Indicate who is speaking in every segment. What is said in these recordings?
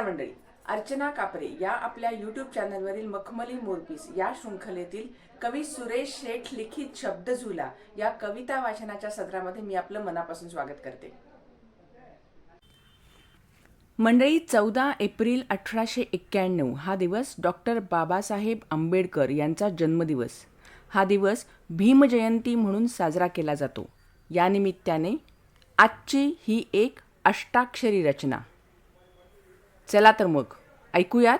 Speaker 1: मंडळी. अर्चना कापरे या आपल्या यूट्यूब चॅनलवरील मखमली मोरपीस या शृंखलेतील कवी सुरेश शेठ लिखित शब्द झुला या कविता वाचनाच्या सत्रामध्ये मी आपलं मनापासून स्वागत करते. मंडळी चौदा एप्रिल अठराशे एक्क्याण्णव हा दिवस डॉक्टर बाबासाहेब आंबेडकर यांचा जन्मदिवस. हा दिवस भीमजयंती म्हणून साजरा केला जातो. या निमित्ताने आजची ही एक अष्टाक्षरी रचना. चला तर मग ऐकूयात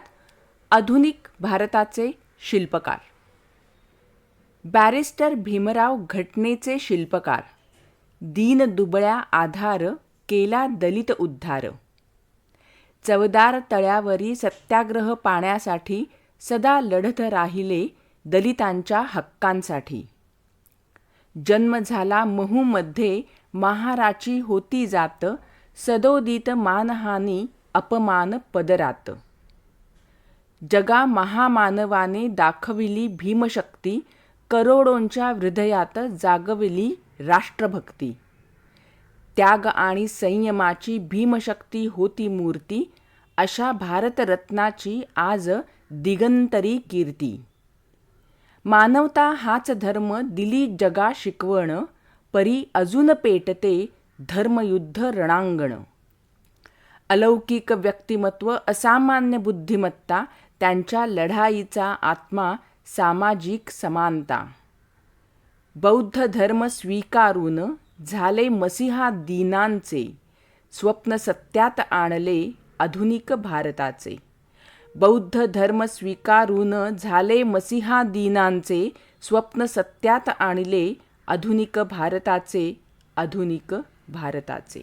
Speaker 1: आधुनिक भारताचे शिल्पकार. बॅरिस्टर भीमराव घटनेचे शिल्पकार. दीन दुबळ्या आधार केला दलित उद्धार. चवदार तळ्यावरी सत्याग्रह पाण्यासाठी सदा लढत राहिले दलितांच्या हक्कांसाठी. जन्म झाला महूमध्ये महाराची होती जात सदोदित मानहानी अपमान पदरात. जगा महामानवाने दाखविली भीमशक्ती करोडोंच्या हृदयात जागविली राष्ट्रभक्ती. त्याग आणि संयमाची भीमशक्ती होती मूर्ती अशा भारतरत्नाची आज दिगंतरी कीर्ती. मानवता हाच धर्म दिली जगा शिकवण परी अजून पेटते धर्मयुद्ध रणांगण. अलौकिक व्यक्तिमत्व असामान्य बुद्धिमत्ता त्यांच्या लढाईचा आत्मा सामाजिक समानता. बौद्ध धर्म स्वीकारून झाले मसिहा दीनांचे स्वप्न सत्यात आणले आधुनिक भारताचे. बौद्ध धर्म स्वीकारून झाले मसिहा दीनांचे स्वप्न सत्यात आणले आधुनिक भारताचे आधुनिक भारताचे.